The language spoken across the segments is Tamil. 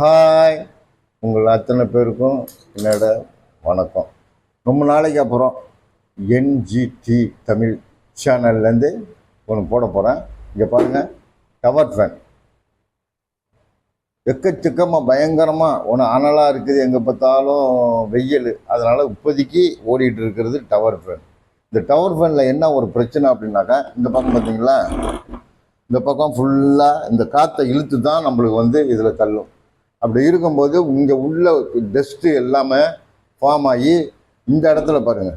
ஹாய் உங்கள் அத்தனை பேருக்கும் என்னோட வணக்கம். ரொம்ப நாளைக்கு அப்புறம் என்ஜிடி தமிழ் சேனல்லேருந்து ஒன்று போட போகிறேன் இங்கே பாருங்கள் டவர் ஃபேன் எக்கச்சக்கமாக பயங்கரமாக ஒன்று அனலாக இருக்குது எங்கே பார்த்தாலும் வெயில். அதனால் இப்போதைக்கு ஓடிட்டு இருக்கிறது டவர் ஃபேன் இந்த டவர் ஃபேனில் என்ன ஒரு பிரச்சனை அப்படின்னாக்கா இந்த பக்கம் பார்த்தீங்களா? இந்த பக்கம் ஃபுல்லாக இந்த காற்றை இழுத்து தான் நம்மளுக்கு வந்து இதில் தள்ளும். அப்படி இருக்கும்போது இங்கே உள்ள டஸ்ட்டு எல்லாமே ஃபார்ம் ஆகி இந்த இடத்துல பாருங்க.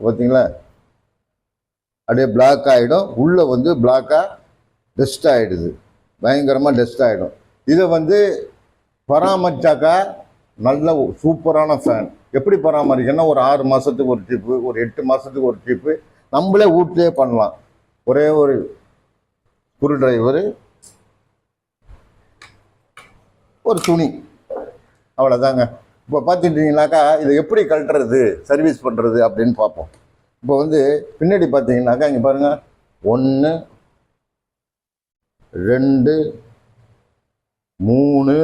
பார்த்தீங்களா அப்படியே பிளாக் ஆகிடும் உள்ளே வந்து பிளாக்காக டஸ்ட் ஆகிடுது பயங்கரமாக டஸ்ட் ஆகிடும் இதை வந்து பராமரிச்சாக்கா நல்ல சூப்பரான ஃபேன் எப்படி பராமரிக்கணும்னா ஒரு ஆறு மாதத்துக்கு ஒரு ட்ரிப்பு ஒரு எட்டு மாதத்துக்கு ஒரு ட்ரிப்பு நம்மளே வீட்லேயே பண்ணலாம். ஒரே ஒரு ஸ்க்ரூ டிரைவரு ஒரு துணி. அவ்வளோதாங்க இப்போ பார்த்துட்டீங்கன்னாக்கா இதை எப்படி கழட்டுறது சர்வீஸ் பண்ணுறது அப்படின்னு பார்ப்போம். இப்போ வந்து பின்னாடி பார்த்தீங்கன்னாக்கா இங்கே பாருங்கள் ஒன்று ரெண்டு மூணு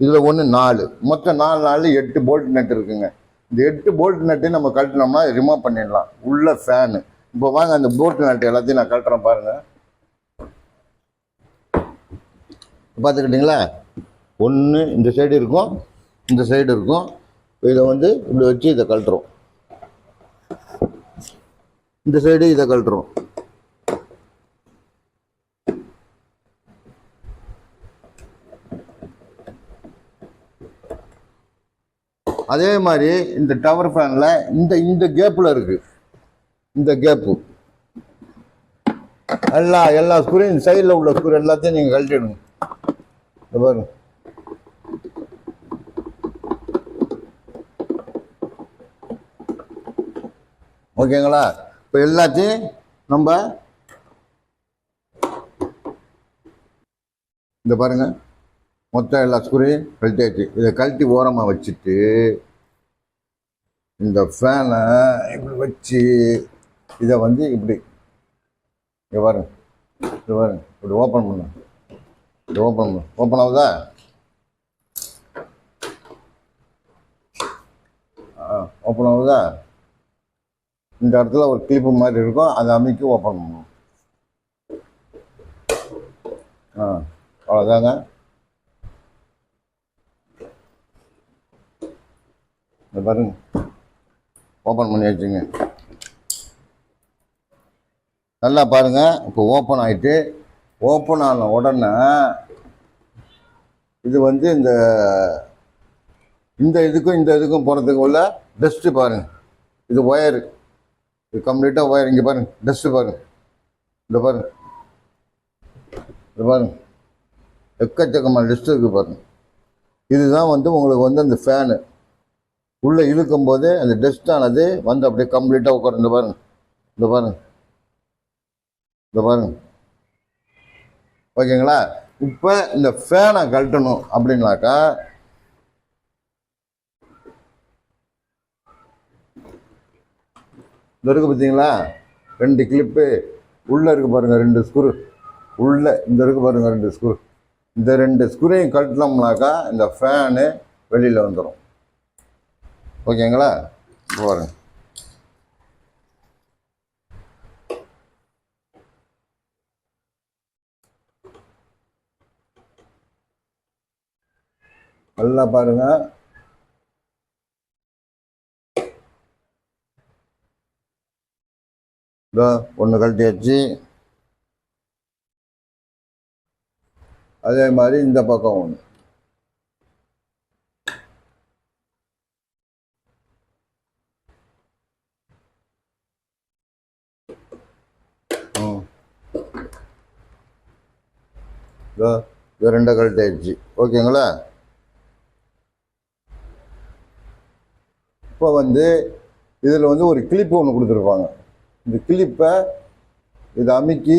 இதில் ஒன்று நாலு. மொத்தம் நாலு நாலு எட்டு போல்ட் நட்டு இருக்குங்க. இந்த எட்டு போல்ட் நட்டு நம்ம கழட்டினோம்னா ரிமூவ் பண்ணிடலாம். உள்ள ஃபேனு இப்போ வாங்க அந்த போல்ட் நட்டு எல்லாத்தையும் நான் கழட்டுறேன் பாருங்கள் பார்த்துக்கிட்டிங்களா? ஒன்று இந்த சைடு இருக்கும் இந்த சைடு இருக்கும். இதை வந்து இப்படி வச்சு இதை கழட்டுறோம். இந்த சைடு இதை கழட்டுறோம். அதே மாதிரி இந்த டவர் ஃபேனில் இந்த இந்த கேப்பில் இருக்குது இந்த கேப்பு எல்லா எல்லா ஸ்க்ரூயும் இந்த சைடில் உள்ள ஸ்க்ரூ எல்லாத்தையும் நீங்கள் கழட்டிடணும் இந்த பாருங்க. ஓகேங்களா? இப்போ எல்லாத்தையும் நம்ம இந்த பாருங்க. மொத்தம் எல்லா ஸ்க்ரூயும் கழட்டியாச்சு. இதை கழட்டி ஓரமாக வச்சுட்டு இந்த ஃபேனை இப்படி வச்சு இதை வந்து இப்படி இங்கே பாருங்க. இது பாருங்க. இப்படி ஓப்பன் பண்ணுங்க இது ஓப்பன் ஓப்பன் ஆகுதா? ஓப்பன் ஆகுதா? இந்த இடத்துல ஒரு கிளிப்பு மாதிரி இருக்கும். அதை அமைக்கி ஓப்பன் பண்ணணும் ஆ அவ்வளோதாங்க இந்த பாருங்க. ஓப்பன் பண்ணி வச்சுங்க. நல்லா பாருங்கள் இப்போ ஓப்பன் ஆகிட்டு ஓப்பன் ஆன உடனே இது வந்து இந்த இந்த இதுக்கும் இந்த இதுக்கும் போகிறதுக்கு உள்ள டஸ்ட்டு பாருங்கள் இது ஒயரு இது கம்ப்ளீட்டாக ஒயர் இங்கே பாருங்க. டஸ்ட்டு பாருங்கள் இந்த பாருங்க. இந்த பாருங்க. எக்கச்சக்கமான டஸ்ட்டு இருக்குது பாருங்கள் இதுதான் வந்து உங்களுக்கு வந்து அந்த ஃபேனு உள்ளே இழுக்கும் போது அந்த டஸ்ட்டானது வந்து அப்படியே கம்ப்ளீட்டாக உட்காரு இந்த பாருங்க. இந்த பாருங்க. இந்த பாருங்க. ஓகேங்களா? இப்போ இந்த ஃபேனை கழட்டணும் அப்படின்னாக்கா இந்த இருக்கு பார்த்தீங்களா ரெண்டு கிளிப்பு உள்ளே இருக்கு பாருங்க ரெண்டு ஸ்க்ரூ உள்ளே இந்த இருக்கு பாருங்க ரெண்டு ஸ்க்ரூ இந்த ரெண்டு ஸ்க்ரூவையும் கழட்டினோம்னாக்கா இந்த ஃபேனு வெளியில் வந்துடும் ஓகேங்களா? பாருங்கள் பாருங்க நல்லா பாருங்க. இதோ ஒன்று கழட்டியாச்சு. அதே மாதிரி இந்த பக்கம் ஒன்று இதோ இது கழட்டி கழட்டியாச்சு. ஓகேங்களா? இப்போ வந்து இதில் வந்து ஒரு கிளிப்பு ஒன்று கொடுத்துருப்பாங்க. இந்த கிளிப்பை இதை அமுக்கி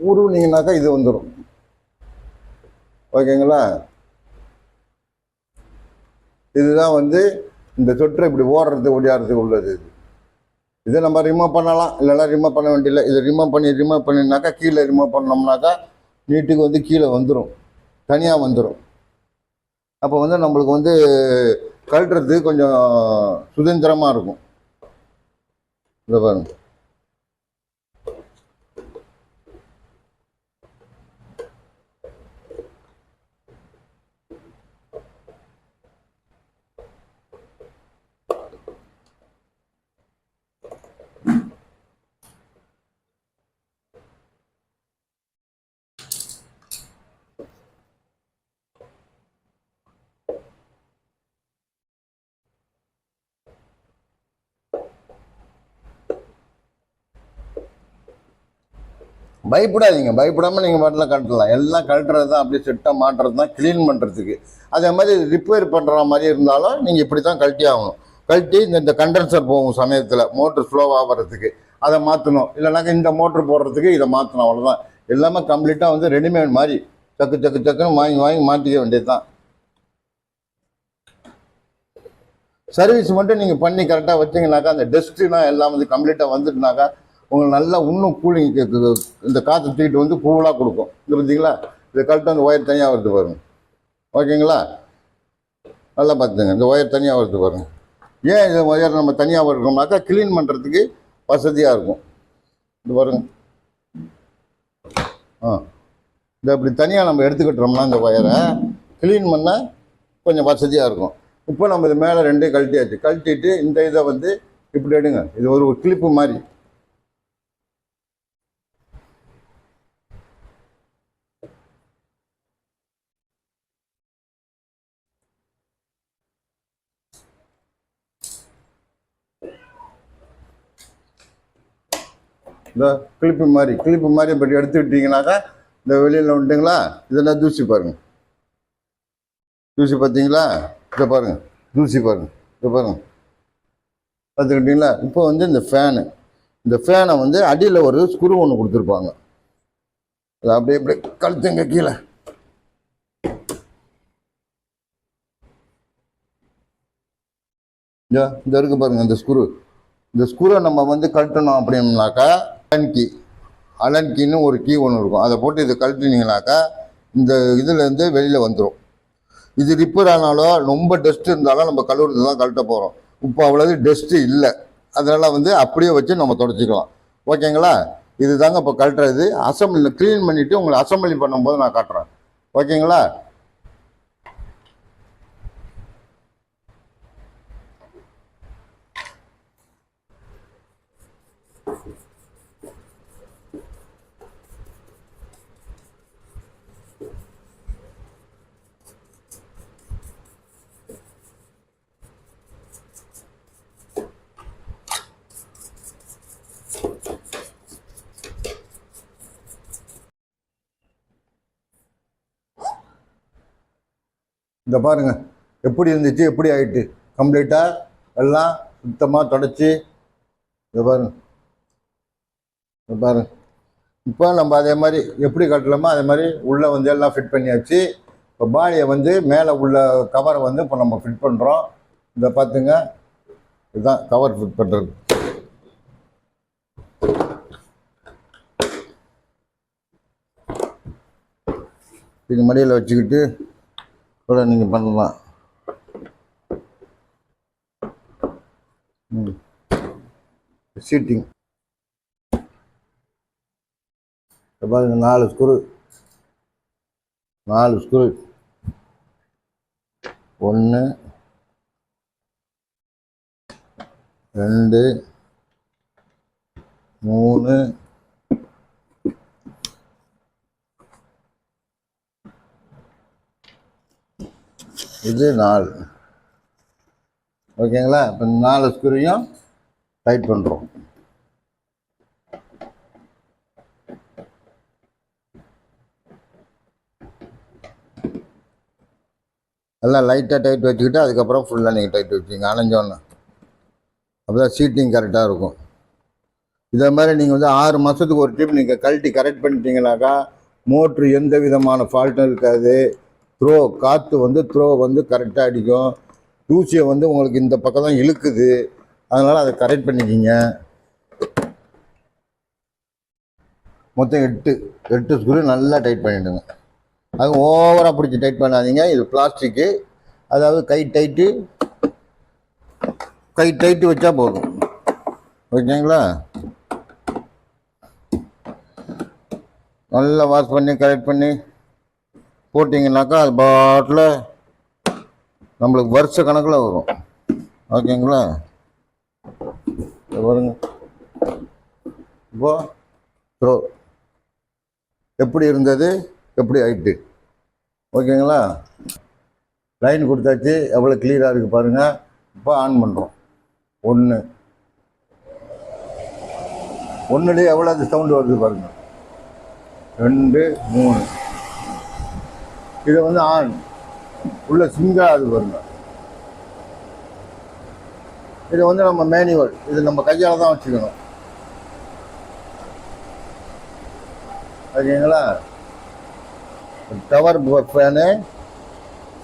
உருவினீங்கனாக்கா இது வந்துடும் ஓகேங்களா? இதுதான் வந்து இந்த தொற்று இப்படி ஓடுறது ஒடியாடுறதுக்கு உள்ளது இது. இதை நம்ம ரிமூவ் பண்ணலாம். இல்லைனா ரிமூவ் பண்ண வேண்டியதில்லை. இதை ரிமூவ் பண்ணி ரிமூவ் பண்ணினாக்கா கீழே ரிமூவ் பண்ணோம்னாக்கா நீட்டுக்கு வந்து கீழே வந்துடும் தனியாக வந்துடும் அப்போ வந்து நம்மளுக்கு வந்து கழட்டுறது கொஞ்சம் சுதந்திரமாக இருக்கும். இந்த பாருங்கள் பயப்படாதீங்க. பயப்படாமல் நீங்கள் பாட்டில் கழட்டலாம். எல்லாம் கழட்டுறது தான் அப்படியே செட்டாக மாட்டுறது தான் க்ளீன் பண்ணுறதுக்கு அதே மாதிரி ரிப்பேர் பண்ணுற மாதிரி இருந்தாலும் நீங்கள் இப்படி தான் கழட்டி ஆகணும். கழட்டி இந்த இந்த கண்டென்சர் போகும் சமயத்தில். மோட்ரு ஸ்லோ ஆகிறதுக்கு அதை மாற்றணும் இல்லைனாக்கா இந்த மோட்ரு போடுறதுக்கு இதை மாற்றணும் அவ்வளோதான் எல்லாமே கம்ப்ளீட்டாக வந்து ரெடிமேட் மாதிரி சக்கு சக்கு சக்குன்னு வாங்கி வாங்கி மாற்றிக்க வேண்டியது தான் சர்வீஸ் மட்டும் நீங்கள் பண்ணி கரெக்டாக வச்சிங்கனாக்கா அந்த டஸ்ட்டுலாம் எல்லாம் வந்து கம்ப்ளீட்டாக வந்துட்டுனாக்கா உங்களுக்கு நல்லா இன்னும் கூலிங் இந்த காற்று தூக்கிட்டு வந்து கூலாக கொடுக்கும். இது பார்த்தீங்களா இதை கரெக்டாக அந்த ஒயர் தனியாக வருது பாருங்க. ஓகேங்களா? நல்லா பார்த்துங்க இந்த ஒயர் தனியாக வருது பாருங்க. ஏன் இந்த ஒயர் நம்ம தனியாக வருகிறோம்னாக்கா க்ளீன் பண்ணுறதுக்கு வசதியாக இருக்கும். இது பாருங்க. ஆ. இந்த இப்படி தனியாக நம்ம எடுத்துக்கிட்டோம்னா இந்த ஒயரை க்ளீன் பண்ணால் கொஞ்சம் வசதியாக இருக்கும். இப்போ நம்ம இது மேலே ரெண்டையும் கழட்டியாச்சு. கழட்டிட்டு இந்த இதை வந்து இப்படி எடுங்க. இது ஒரு ஒரு கிளிப்பு மாதிரி. இந்த கிளிப்பு மாதிரி கிளிப்பு மாதிரி இப்படி எடுத்துக்கிட்டிங்கனாக்கா இந்த வெளியில் வந்துட்டுங்களா? இதெல்லாம் தூசி பாருங்கள் தூசி பார்த்தீங்களா இதை பாருங்கள் தூசி பாருங்கள் இதை பாருங்கள் பார்த்துக்கிட்டீங்களா? இப்போ வந்து இந்த ஃபேனு இந்த ஃபேனை வந்து அடியில் ஒரு ஸ்க்ரூ ஒன்று கொடுத்துருப்பாங்க. அதை அப்படியே அப்படியே கழுத்துங்க கீழே. இந்த இந்த இருக்கு பாருங்க இந்த ஸ்க்ரூ இந்த ஸ்க்ரூவை நம்ம வந்து கழட்டணும் அப்படின்னாக்கா அலன் கீ அலன் கீன்னு ஒரு கீ ஒன்று இருக்கும். அதை போட்டு இதை கழட்டினீங்கனாக்கா இந்த இதுலேருந்து வெளியில் வந்துடும் இது ரிப்பேர் ஆனாலோ ரொம்ப டஸ்ட் இருந்தாலும் நம்ம கழுவுறது தான் கழட்ட போகிறோம் இப்போ அவ்வளோது டஸ்ட்டு இல்லை. அதனால் வந்து அப்படியே வச்சு நம்ம தொடச்சிக்கலாம். ஓகேங்களா? இது தாங்க இப்போ கழட்டுறது. அசம்பிளி க்ளீன் பண்ணிவிட்டு உங்களை அசம்பிளி பண்ணும்போது நான் காட்டுறேன். ஓகேங்களா? இந்த பாருங்க எப்படி இருந்துச்சு எப்படி ஆகிட்டு கம்ப்ளீட்டாக எல்லாம் சுத்தமாக தொடச்சி. இதை பாருங்க. இதை பாருங்க. இப்போ நம்ம அதே மாதிரி எப்படி கட்டலாமோ அதே மாதிரி உள்ளே வந்து எல்லாம் ஃபிட் பண்ணியாச்சு. இப்போ பாடியை வந்து மேலே உள்ள கவரை வந்து இப்போ நம்ம ஃபிட் பண்ணுறோம் இதை பார்த்துங்க இதுதான் கவர் ஃபிட் பண்ணுறது இது மடியில் வச்சுக்கிட்டு கூட நீங்கள் பண்ணலாம். ம். சீட்டிங் இப்போ பாருங்க நாலு ஸ்குரு நாலு ஸ்குரு ஒன்று ரெண்டு. மூணு. இது நாலு. ஓகேங்களா? இப்போ நாலு ஸ்க்ரூவையும் டைட் பண்ணுறோம் எல்லாம் லைட்டாக டைட் வச்சுக்கிட்டு அதுக்கப்புறம் ஃபுல்லாக நீங்கள் டைட் வச்சுங்க அணைஞ்சோன்னு அப்போ சீட்டிங் கரெக்டாக இருக்கும். இதே மாதிரி நீங்கள் வந்து ஆறு மாதத்துக்கு ஒரு ட்ரிப் நீங்கள் கழட்டி கரெக்ட் பண்ணிட்டீங்கனாக்கா மோட்ரு எந்த விதமான ஃபால்ட்டும் இருக்காது. த்ரோ காற்று வந்து த்ரோ வந்து கரெக்டாக அடிக்கும். தூசியை வந்து உங்களுக்கு இந்த பக்கம் தான் இழுக்குது. அதனால் அதை கரெக்ட் பண்ணிக்கிங்க. மொத்தம் எட்டு எட்டு ஸ்க்ரூ நல்லா டைட் பண்ணிவிடுங்க அது ஓவராக பிடிச்சி டைட் பண்ணாதீங்க. இது பிளாஸ்டிக்கு அதாவது கை டைட்டு கை டைட்டு வச்சா போதும். ஓகேங்களா? நல்லா வாஷ் பண்ணி கரெக்ட் பண்ணி. போட்டிங்கனாக்கா அது பாட்டில் நம்மளுக்கு வருஷ கணக்கில் வரும். ஓகேங்களா? வருங்க இப்போ த்ரோ எப்படி இருந்தது? எப்படி ஆயிட்டு? ஓகேங்களா? லைன் கொடுத்தாச்சு. எவ்வளோ கிளியராக இருக்குது பாருங்கள் இப்போ ஆன் பண்ணுறோம் ஒன்று ஒன்றுலேயே எவ்வளோ அது சவுண்டு வருது பாருங்கள் ரெண்டு மூணு. இது வந்து ஆன் உள்ள சிங்கா அது வருங்க. இது வந்து நம்ம மேனுவல் இது நம்ம கையால் தான் வச்சுக்கணும். ஓகேங்களா டவர் ஃபேனு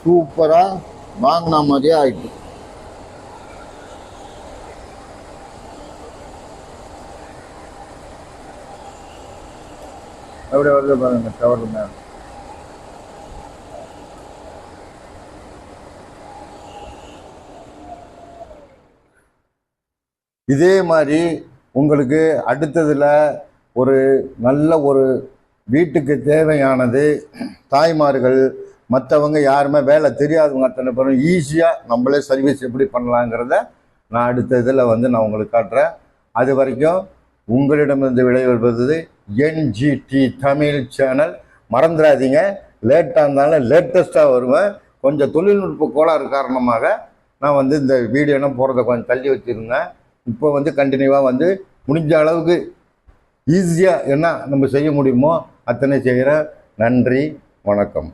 சூப்பராக வாங்கின மாதிரியே ஆயிட்டு. அப்படியே வருது பாருங்க டவர் மேலே. இதே மாதிரி உங்களுக்கு அடுத்ததில் ஒரு நல்ல ஒரு வீட்டுக்கு தேவையானது தாய்மார்கள் மற்றவங்க யாருமே வேலை தெரியாதவங்க அத்தனை பேரும் ஈஸியாக நம்மளே சர்வீஸ் எப்படி பண்ணலாங்கிறத நான் அடுத்த இதில் வந்து நான் உங்களுக்கு காட்டுறேன். அது வரைக்கும் உங்களிடமிருந்து விடைபெறுவது என்ஜிடி தமிழ் சேனல். மறந்துடாதீங்க. லேட்டாக இருந்தாலும் லேட்டஸ்ட்டாக வருவேன். கொஞ்சம் தொழில்நுட்ப கோளாறு காரணமாக நான் வந்து இந்த வீடியோனா போகிறத கொஞ்சம் தள்ளி வச்சுருந்தேன். இப்போ வந்து கண்டினியூவாக வந்து முடிஞ்ச அளவுக்கு ஈஸியாக என்ன நம்ம செய்ய முடியுமோ அத்தனை செய்கிறேன் நன்றி வணக்கம்.